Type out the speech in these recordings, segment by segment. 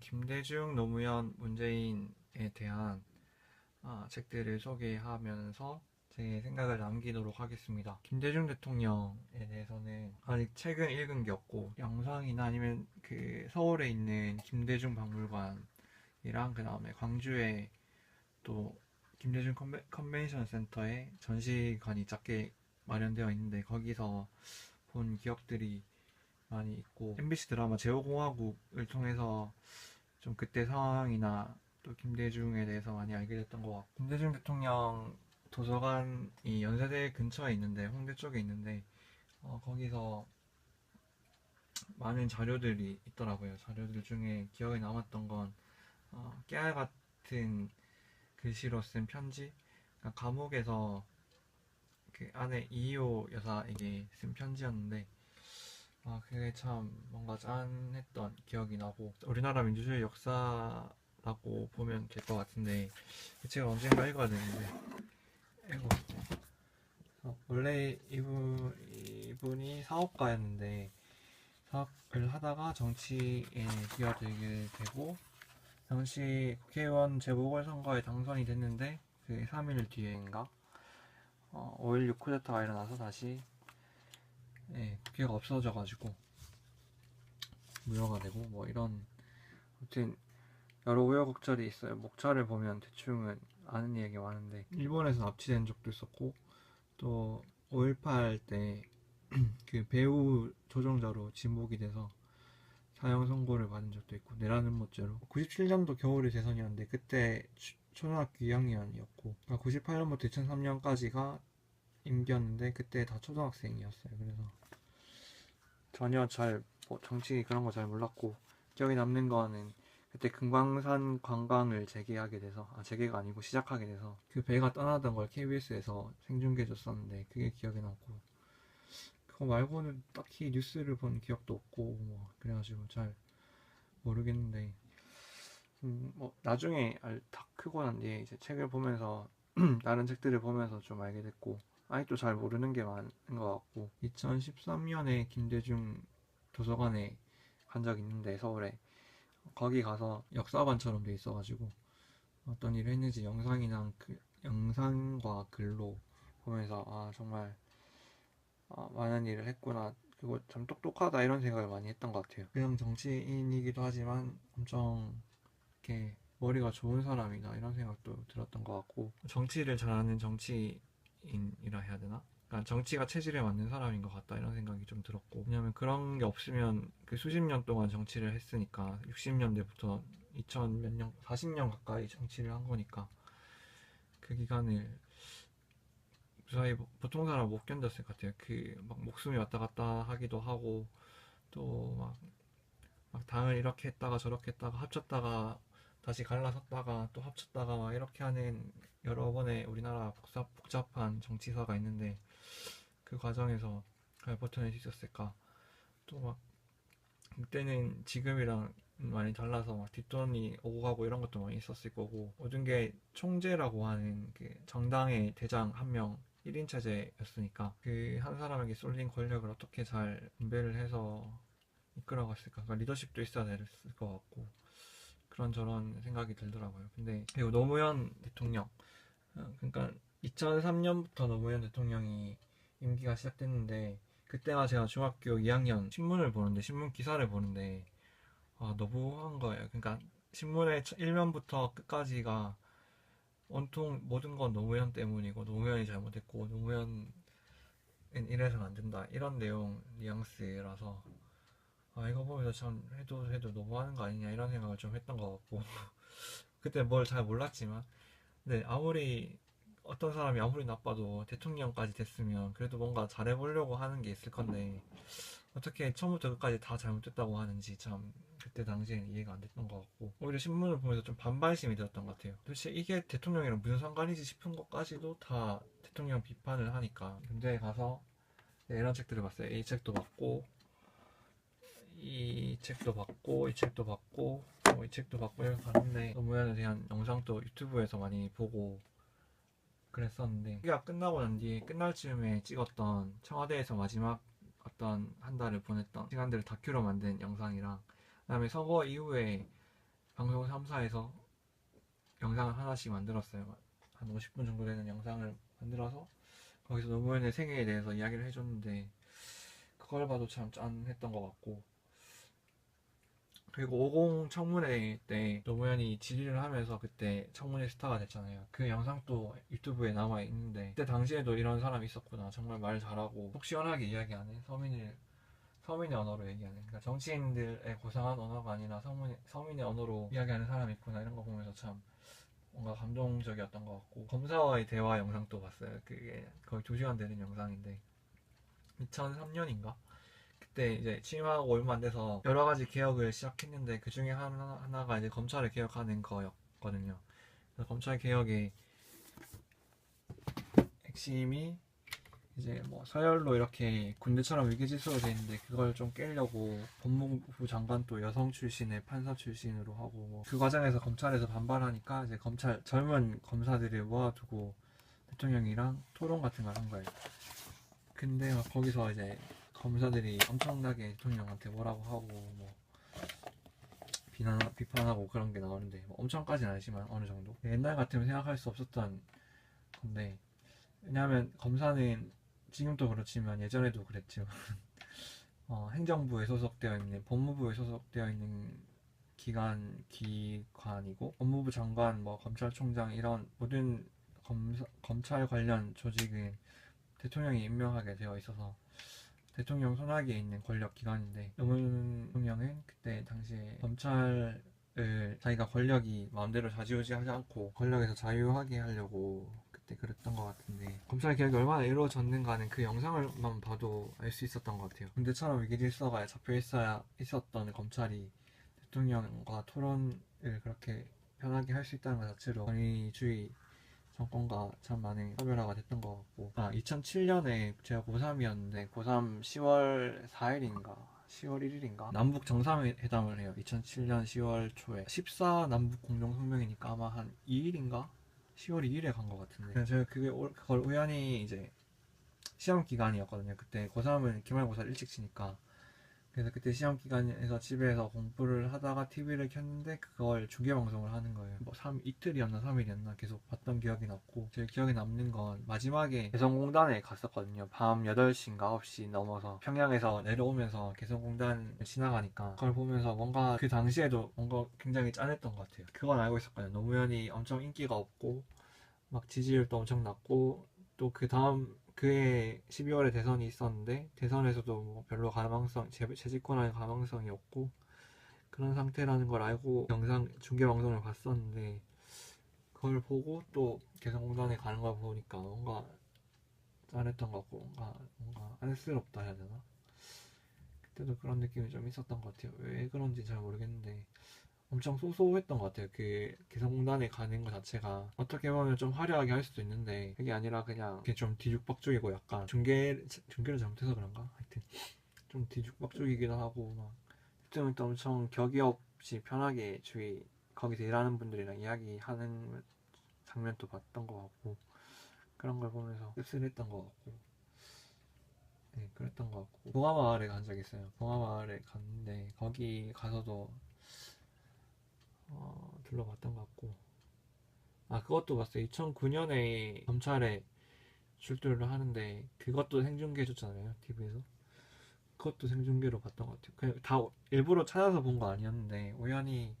김대중, 노무현, 문재인에 대한 아, 책들을 소개하면서 제 생각을 남기도록 하겠습니다. 김대중 대통령에 대해서는 아직 책은 읽은 게 없고 영상이나 아니면 그 서울에 있는 김대중 박물관이랑 그 다음에 광주에 또 김대중 컨벤, 컨벤션 센터에 전시관이 작게 마련되어 있는데 거기서 본 기억들이 많이 있고 MBC 드라마 제오공화국을 통해서 좀 그때 상황이나 또 김대중에 대해서 많이 알게 됐던 것 같고 김대중 대통령 도서관이 연세대 근처에 있는데 홍대 쪽에 있는데 어, 거기서 많은 자료들이 있더라고요. 자료들 중에 기억에 남았던 건 어, 깨알 같은 글씨로 쓴 편지. 그러니까 감옥에서 그 안에 이효 여사에게 쓴 편지였는데 아 그게 참 뭔가 짠했던 기억이 나고 우리나라 민주주의 역사라고 보면 될 것 같은데 이 책을 언젠가 읽어야 되는데 이거 어, 원래 이분 이분이 사업가였는데 사업을 하다가 정치에 뛰어들게 되고 당시 국회의원 재보궐선거에 당선이 됐는데 그 3일 뒤에인가? 어, 5.16 쿠데타가 일어나서 다시 예, 국회가 없어져가지고 무효가 되고 뭐 이런 아무튼 여러 우여곡절이 있어요. 목차를 보면 대충은 아는 얘기가 많은데 일본에서 납치된 적도 있었고 또 5.18 때 그 배우 조종자로 지목이 돼서 사형 선고를 받은 적도 있고 내라는 멋대로 97년도 겨울이 대선이었는데 그때 초- 초등학교 2학년이었고 98년부터 2003년까지가 임기였는데 그때 다 초등학생이었어요. 그래서 전혀 잘 뭐 정치 그런 거 잘 몰랐고 기억에 남는 거는 그때 금광산 관광을 재개하게 돼서 아 재개가 아니고 시작하게 돼서 그 배가 떠나던 걸 KBS에서 생중계해 줬었는데 그게 기억에 남고 그거 말고는 딱히 뉴스를 본 기억도 없고 뭐 그래가지고 잘 모르겠는데 음, 뭐 나중에 알, 다 크고 난 뒤에 이제 책을 보면서 다른 책들을 보면서 좀 알게 됐고 아직도 잘 모르는 게 많은 것 같고. 2013년에 김대중 도서관에 간 적 있는데 서울에. 거기 가서 역사관처럼 돼 있어가지고 어떤 일을 했는지 영상이나 그 영상과 글로 보면서 아 정말 아, 많은 일을 했구나. 그리고 참 똑똑하다 이런 생각을 많이 했던 것 같아요. 그냥 정치인이기도 하지만 엄청 이렇게 머리가 좋은 사람이다 이런 생각도 들었던 것 같고. 정치를 잘하는 정치 인이라 해야 되나? 그러니까 정치가 체질에 맞는 사람인 것 같다 이런 생각이 좀 들었고 왜냐면 그런 게 없으면 그 수십 년 동안 정치를 했으니까 60년대부터 2000 몇 년, 40년 가까이 정치를 한 거니까 그 기간을 무사히 뭐- 보통 사람 못 견뎠을 것 같아요. 그 막 목숨이 왔다 갔다 하기도 하고 또막 막 당을 이렇게 했다가 저렇게 했다가 합쳤다가 다시 갈라섰다가 또 합쳤다가 막 이렇게 하는 여러 번의 우리나라 복잡, 복잡한 정치사가 있는데 그 과정에서 잘 버텨낼 수 있었을까? 또 막 그때는 지금이랑 많이 달라서 막 뒷돈이 오고 가고 이런 것도 많이 있었을 거고 모든 게 총재라고 하는 그 정당의 대장 한명 1인 체제였으니까 그 한 사람에게 쏠린 권력을 어떻게 잘 분배를 해서 이끌어갔을까? 그러니까 리더십도 있어야 됐을 것 같고 그런 저런 생각이 들더라고요 근데 그리고 노무현 대통령 어, 그러니까 2003년부터 노무현 대통령이 임기가 시작됐는데 그때가 제가 중학교 2학년 신문을 보는데 신문 기사를 보는데 아 너무한 거예요. 그러니까 신문의 첫 1면부터 끝까지가 온통 모든 건 노무현 때문이고 노무현이 잘못했고 노무현은 이래서는 안 된다 이런 내용 뉘앙스라서 아 이거 보면서 참 해도 해도 너무하는 거 아니냐 이런 생각을 좀 했던 것 같고. 그때 뭘 잘 몰랐지만. 근데 아무리 어떤 사람이 아무리 나빠도 대통령까지 됐으면 그래도 뭔가 잘해보려고 하는 게 있을 건데 어떻게 처음부터 끝까지 다 잘못됐다고 하는지 참 그때 당시에는 이해가 안 됐던 것 같고. 오히려 신문을 보면서 좀 반발심이 들었던 것 같아요. 도대체 이게 대통령이랑 무슨 상관이지 싶은 것까지도 다 대통령 비판을 하니까. 군대에 가서 네, 이런 책들을 봤어요. 이 책도 봤고 이 책도 봤고 이 책도 봤고 어, 이 책도 봤고 이렇게 봤는데 노무현에 대한 영상도 유튜브에서 많이 보고 그랬었는데 시기가 끝나고 난 뒤에 끝날 즈음에 찍었던 청와대에서 마지막 어떤 한 달을 보냈던 시간들을 다큐로 만든 영상이랑 그다음에 선거 이후에 방송 3사에서 영상을 하나씩 만들었어요. 한 50분 정도 되는 영상을 만들어서 거기서 노무현의 생애에 대해서 이야기를 해줬는데 그걸 봐도 참 짠했던 것 같고 그리고 50 청문회 때 노무현이 질의를 하면서 그때 청문회 스타가 됐잖아요. 그 영상도 유튜브에 남아 있는데 그때 당시에도 이런 사람이 있었구나. 정말 말 잘하고 속 시원하게 이야기하는 서민을 서민의 언어로 얘기하는 그러니까 정치인들의 고상한 언어가 아니라 서민의, 서민의 언어로 이야기하는 사람이 있구나 이런 거 보면서 참 뭔가 감동적이었던 것 같고 검사와의 대화 영상도 봤어요. 그게 거의 2시간 되는 영상인데 2003년인가? 그때 이제 취임하고 얼마 안 돼서 여러 가지 개혁을 시작했는데 그 중에 하나, 하나가 이제 검찰을 개혁하는 거였거든요. 그래서 검찰 개혁의 핵심이 이제 뭐 서열로 이렇게 군대처럼 위계질서로 돼 있는데 그걸 좀 깨려고 법무부 장관 또 여성 출신의 판사 출신으로 하고 뭐 그 과정에서 검찰에서 반발하니까 이제 검찰 젊은 검사들을 모아두고 대통령이랑 토론 같은 걸 한 거예요. 근데 막 거기서 이제 검사들이 엄청나게 대통령한테 뭐라고 하고 뭐 비난 비판하고 그런 게 나오는데 뭐 엄청까지는 아니지만 어느 정도? 옛날 같으면 생각할 수 없었던 건데 왜냐하면 검사는 지금도 그렇지만 예전에도 그랬지만 어, 행정부에 소속되어 있는 법무부에 소속되어 있는 기관 기관이고 법무부 장관 뭐 검찰총장 이런 모든 검사, 검찰 관련 조직은 대통령이 임명하게 되어 있어서 대통령 손아귀에 있는 권력 기관인데 노무현 대통령은 그때 당시에 검찰 을 자기가 권력이 마음대로 좌지우지하지 않고 권력에서 자유하게 하려고 그때 그랬던 것 같은데 검찰 개혁이 얼마나 이루어졌는가는 그 영상을만 봐도 알 수 있었던 것 같아요. 군대처럼 위기 질서가 잡혀 있어야 있었던 검찰이 대통령과 토론을 그렇게 편하게 할 수 있다는 것 자체로 권위주의 정권과 참 많은 차별화가 됐던 것 같고. 아 2007년에 제가 고3이었는데 고3 10월 4일인가? 10월 1일인가? 남북 정상회담을 해요. 2007년 10월 초에. 14 남북 공동성명이니까 아마 한 2일인가? 10월 2일에 간 것 같은데. 제가 그게 올- 그걸 우연히 이제 시험 기간이었거든요. 그때 고3은 기말고사를 일찍 치니까 그래서 그때 시험 기간에서 집에서 공부를 하다가 TV를 켰는데 그걸 중계 방송을 하는 거예요. 뭐 3, 이틀이었나 3일이었나 계속 봤던 기억이 났고 제일 기억에 남는 건 마지막에 개성공단에 갔었거든요. 밤 8시인가 9시 넘어서 평양에서 내려오면서 개성공단을 지나가니까 그걸 보면서 뭔가 그 당시에도 뭔가 굉장히 짠했던 것 같아요. 그건 알고 있었거든요. 노무현이 엄청 인기가 없고 막 지지율도 엄청 낮고 또 그 다음 그해 12월에 대선이 있었는데 대선에서도 뭐 별로 가망성 재, 재집권할 가망성이 없고 그런 상태라는 걸 알고 영상 중계 방송을 봤었는데 그걸 보고 또 개성공단에 가는 걸 보니까 뭔가 짠했던 것 같고 뭔가 뭔가 안쓰럽다 해야 되나? 그때도 그런 느낌이 좀 있었던 것 같아요. 왜 그런지 잘 모르겠는데 엄청 소소했던 것 같아요. 그 개성공단에 가는 것 자체가 어떻게 보면 좀 화려하게 할 수도 있는데 그게 아니라 그냥 이렇게 좀 뒤죽박죽이고 약간 중계 중계를 잘못해서 그런가? 하여튼 좀 뒤죽박죽이기도 하고 막 그때는 또 엄청 격이 없이 편하게 주위 거기서 일하는 분들이랑 이야기하는 장면도 봤던 것 같고 그런 걸 보면서 씁쓸했던 것 같고 네 그랬던 것 같고 봉화마을에 간적 있어요. 봉화마을에 갔는데 거기 가서도 어, 둘러봤던 것 같고. 아 그것도 봤어요. 2009년에 검찰에 출두를 하는데 그것도 생중계 해줬잖아요 TV에서. 그것도 생중계로 봤던 것 같아요. 그냥 다 일부러 찾아서 본 거 아니었는데 우연히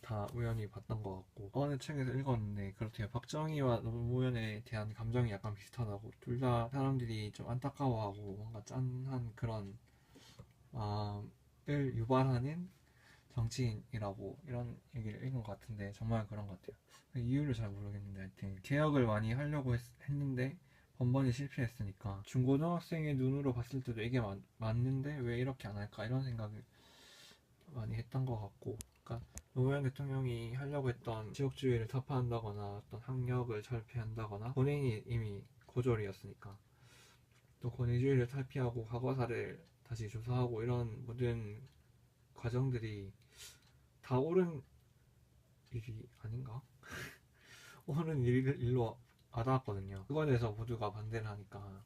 다 우연히 봤던 것 같고. 어느 책에서 읽었는데 그렇대요. 박정희와 노무현에 대한 감정이 약간 비슷하다고. 둘 다 사람들이 좀 안타까워하고 뭔가 짠한 그런 마음을 유발하는 정치인이라고 이런 얘기를 읽은 것 같은데 정말 그런 것 같아요. 이유를 잘 모르겠는데 하여튼 개혁을 많이 하려고 했, 는데 번번이 실패했으니까 중고등학생의 눈으로 봤을 때도 이게 맞, 맞는데 왜 이렇게 안 할까 이런 생각을 많이 했던 것 같고 그러니까 노무현 대통령이 하려고 했던 지역주의를 타파한다거나 어떤 학력을 철폐한다거나 본인이 이미 고졸이었으니까 또 권위주의를 탈피하고 과거사를 다시 조사하고 이런 모든 과정들이 다 옳은 일이 아닌가? 옳은 일, 일로 와닿았거든요. 그거에 대해서 모두가 반대를 하니까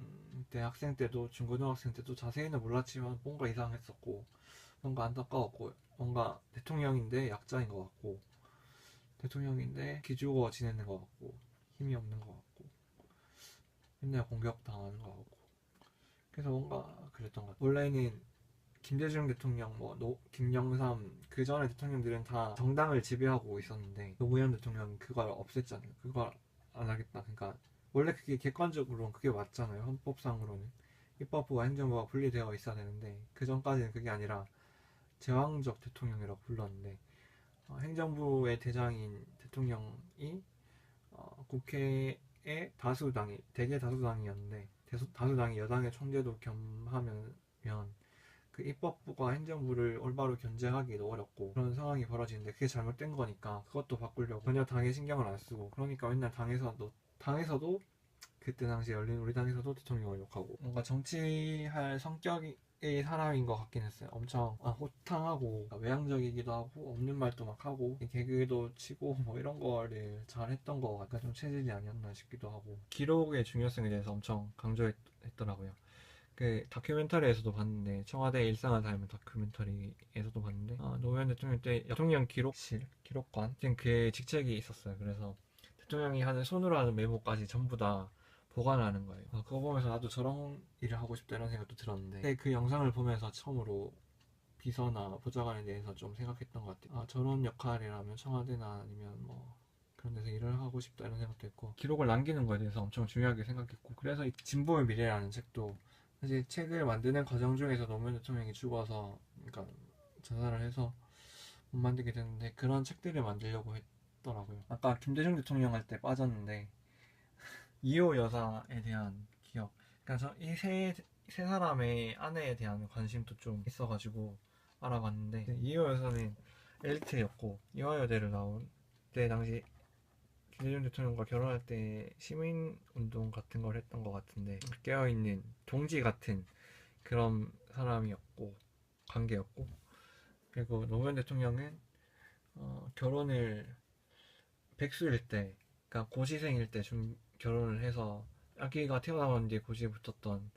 음, 대학생 때도 중고등학생 때도 자세히는 몰랐지만 뭔가 이상했었고 뭔가 안타까웠고 뭔가 대통령인데 약자인 것 같고 대통령인데 기죽어 지내는 것 같고 힘이 없는 것 같고 맨날 공격당하는 것 같고 그래서 뭔가 그랬던 것 같아요 원래는 김대중 대통령 뭐 노, 김영삼 그 전에 대통령들은 다 정당을 지배하고 있었는데 노무현 대통령은 그걸 없앴잖아요. 그걸 안 하겠다. 그러니까 원래 그게 객관적으로는 그게 맞잖아요. 헌법상으로는. 입법부와 행정부가 분리되어 있어야 되는데 그 전까지는 그게 아니라 제왕적 대통령이라고 불렀는데 어, 행정부의 대장인 대통령이 어, 국회의 다수당이 대개 다수당이었는데 대수, 다수당이 여당의 총재도 겸하면 그 입법부가 행정부를 올바로 견제하기도 어렵고 그런 상황이 벌어지는데 그게 잘못된 거니까 그것도 바꾸려고 전혀 당에 신경을 안 쓰고 그러니까 맨날 당에서도 당에서도 그때 당시 열린 우리 당에서도 대통령을 욕하고 뭔가 정치할 성격의 사람인 것 같긴 했어요. 엄청 아, 호탕하고 외향적이기도 하고 없는 말도 막 하고 개그도 치고 뭐 이런 거를 잘했던 것 같아 좀 체질이 아니었나 싶기도 하고 기록의 중요성에 대해서 엄청 강조했더라고요. 그 다큐멘터리에서도 봤는데 청와대 일상을 담은 다큐멘터리에서도 봤는데 아, 노무현 대통령 때 대통령 기록실 기록관 지금 그 직책이 있었어요. 그래서 대통령이 하는 손으로 하는 메모까지 전부 다 보관하는 거예요. 아, 그거 보면서 나도 저런 일을 하고 싶다 이런 생각도 들었는데 근데 그 영상을 보면서 처음으로 비서나 보좌관에 대해서 좀 생각했던 것 같아요. 아, 저런 역할이라면 청와대나 아니면 뭐 그런 데서 일을 하고 싶다 이런 생각도 했고 기록을 남기는 거에 대해서 엄청 중요하게 생각했고 그래서 이 진보의 미래라는 책도 사실 책을 만드는 과정 중에서 노무현 대통령이 죽어서 그러니까 자살을 해서 못 만들게 됐는데 그런 책들을 만들려고 했더라고요. 아까 김대중 대통령 할 때 빠졌는데 이호 여사에 대한 기억. 그러니까 이세 세 사람의 아내에 대한 관심도 좀 있어가지고 알아봤는데 이호 여사는 엘리트였고 이화여대를 나온 때 당시 김대중 대통령과 결혼할 때 시민운동 같은 걸 했던 것 같은데 깨어있는 동지 같은 그런 사람이었고 관계였고. 그리고 노무현 대통령은 어, 결혼을 백수일 때 그러니까 고시생일 때좀 결혼을 해서 아기가 태어나온 뒤에 고시에 붙었던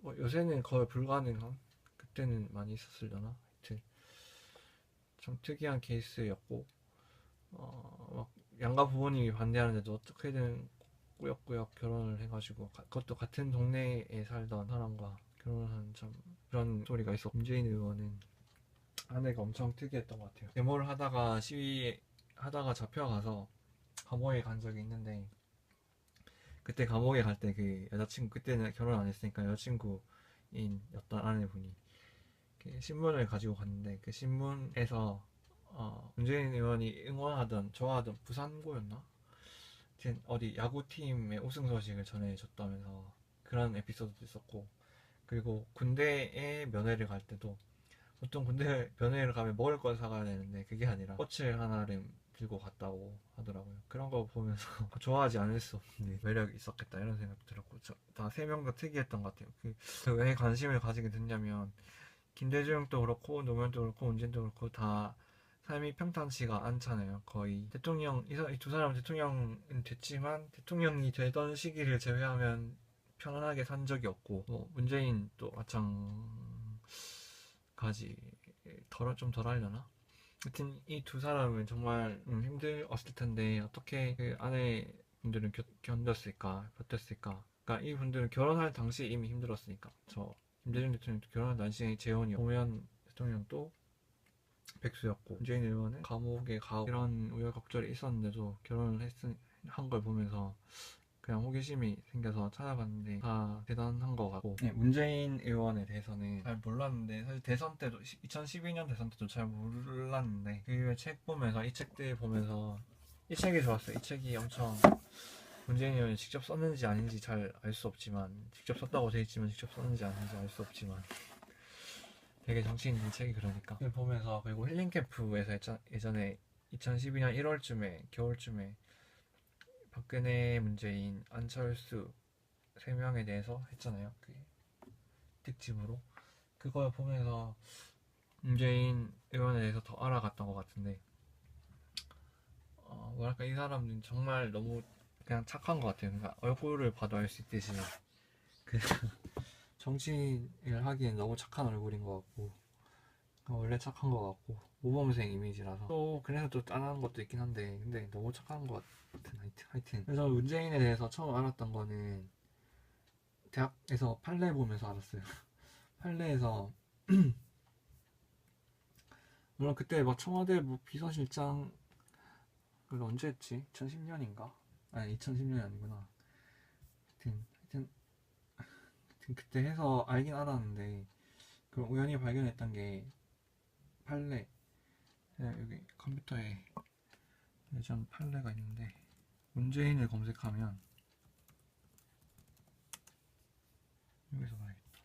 뭐 요새는 거의 불가능한 그때는 많이 있었으려나? 하여튼 좀 특이한 케이스였고 어, 막 양가 부모님이 반대하는데도 어떻게든 꾸역꾸역 결혼을 해가지고 가, 그것도 같은 동네에 살던 사람과 결혼한 참 그런 소리가 있어 문재인 의원은 아내가 엄청 특이했던 것 같아요. 데모를 하다가 시위 하다가 잡혀가서 감옥에 간 적이 있는데 그때 감옥에 갈 때 그 여자친구 그때는 결혼 안 했으니까 여자친구인였던 아내분이 신문을 가지고 갔는데 그 신문에서 어, 문재인 의원이 응원하던 좋아하던 부산고였나? 어디 야구팀의 우승 소식을 전해줬다면서 그런 에피소드도 있었고 그리고 군대에 면회를 갈 때도 보통 군대 면회를 가면 먹을 걸 사가야 되는데 그게 아니라 꽃을 하나를 들고 갔다고 하더라고요. 그런 거 보면서 좋아하지 않을 수 없는 매력이 있었겠다 이런 생각도 들었고 다 세 명 다 특이했던 것 같아요. 그 왜 관심을 가지게 됐냐면 김대중도 그렇고 노무현도 그렇고 문재인도 그렇고 다 삶이 평탄치가 않잖아요. 거의 대통령 이 두 사람은 대통령은 됐지만 대통령이 되던 시기를 제외하면 편안하게 산 적이 없고 뭐 문재인 또 마찬가지 덜 좀 덜하려나? 하여튼 이 두 사람은 정말 음, 힘들었을 텐데 어떻게 그 아내 분들은 겨, 견뎠을까 버텼을까 그러니까 이 분들은 결혼할 당시 이미 힘들었으니까 저 김대중 대통령도 결혼할 당시에 재혼이 오면 대통령도 백수였고 문재인 의원은 감옥에 가고 이런 우여곡절이 있었는데도 결혼을 한 걸 보면서 그냥 호기심이 생겨서 찾아봤는데 다 대단한 것 같고. 네, 문재인 의원에 대해서는 잘 몰랐는데 사실 대선 때도 2012년 대선 때도 잘 몰랐는데 그책 보면서 이 책들 보면서 이 책이 좋았어요. 이 책이 엄청 문재인 의원이 직접 썼는지 아닌지 잘 알 수 없지만 직접 썼다고 돼 있지만 직접 썼는지 아닌지 알 수 없지만 되게 정치인 책이 그러니까 보면서 그리고 힐링 캠프에서 예전에 2012년 1월쯤에 겨울쯤에 박근혜, 문재인, 안철수 세 명에 대해서 했잖아요. 그 특집으로 그걸 보면서 문재인 의원에 대해서 더 알아갔던 것 같은데 어, 뭐랄까 이 사람은 정말 너무 그냥 착한 것 같아요. 그러니까 얼굴을 봐도 알 수 있듯이 그 정치인을 하기엔 너무 착한 얼굴인 것 같고 원래 착한 것 같고 모범생 이미지라서 또 그래서 또 짠한 것도 있긴 한데 근데 너무 착한 것 같은 하여튼, 하여튼. 그래서 문재인에 대해서 처음 알았던 거는 대학에서 판례 보면서 알았어요 판례에서 물론 그때 막 청와대 뭐 비서실장 그걸 언제 했지? 2010년인가? 아니 2010년이 아니구나 하여튼 하여튼 그때 해서 알긴 알았는데 그 우연히 발견했던 게 판례 제가 여기 컴퓨터에 예전 판례가 있는데 문재인을 검색하면 여기서 봐야겠다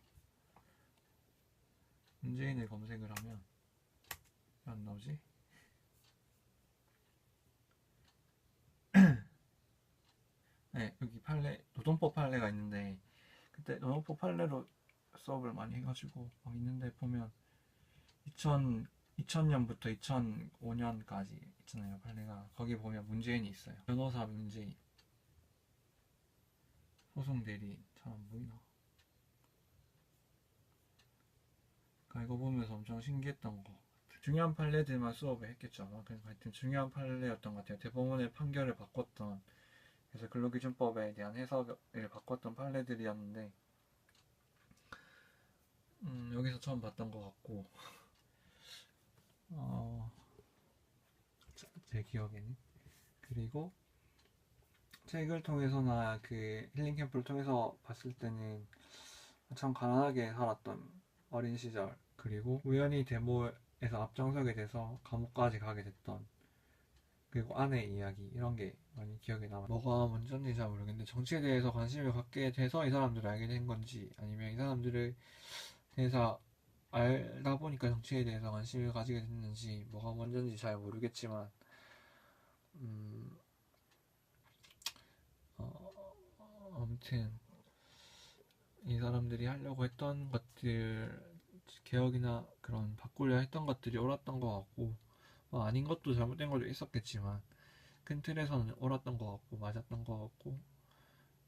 문재인을 검색을 하면 왜 안 나오지? 네 여기 판례 노동법 판례가 있는데 그때 노동법 판례로 수업을 많이 해가지고 막 있는데 보면 2000 2000년부터 2005년까지 있잖아요 판례가. 거기 보면 문재인이 있어요. 변호사 문재인. 소송 대리 잘 안 보이나? 그러니까 이거 보면서 엄청 신기했던 거. 중요한 판례들만 수업을 했겠죠. 아마. 그러니까 하여튼 중요한 판례였던 것 같아요. 대법원의 판결을 바꿨던 그래서 근로기준법에 대한 해석을 바꿨던 판례들이었는데 음, 여기서 처음 봤던 것 같고 어, 자, 제 기억에는 그리고 책을 통해서나 그 힐링 캠프를 통해서 봤을 때는 참 가난하게 살았던 어린 시절 그리고 우연히 데모에서 앞장서게 돼서 감옥까지 가게 됐던 그리고 아내 이야기 이런 게 많이 기억에 남아. 뭐가 먼저인지 잘 모르겠는데 정치에 대해서 관심을 갖게 돼서 이 사람들을 알게 된 건지 아니면 이 사람들을 대해서 알다 보니까 정치에 대해서 관심을 가지게 됐는지 뭐가 먼저인지 잘 모르겠지만 음, 어, 아무튼 이 사람들이 하려고 했던 것들 개혁이나 그런 바꾸려 했던 것들이 옳았던 것 같고 뭐 아닌 것도 잘못된 것도 있었겠지만 큰 틀에서는 옳았던 것 같고 맞았던 것 같고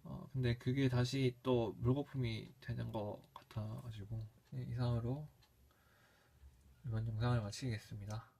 어, 근데 그게 다시 또 물거품이 되는 것 같아가지고 네, 이상으로 이번 영상을 마치겠습니다.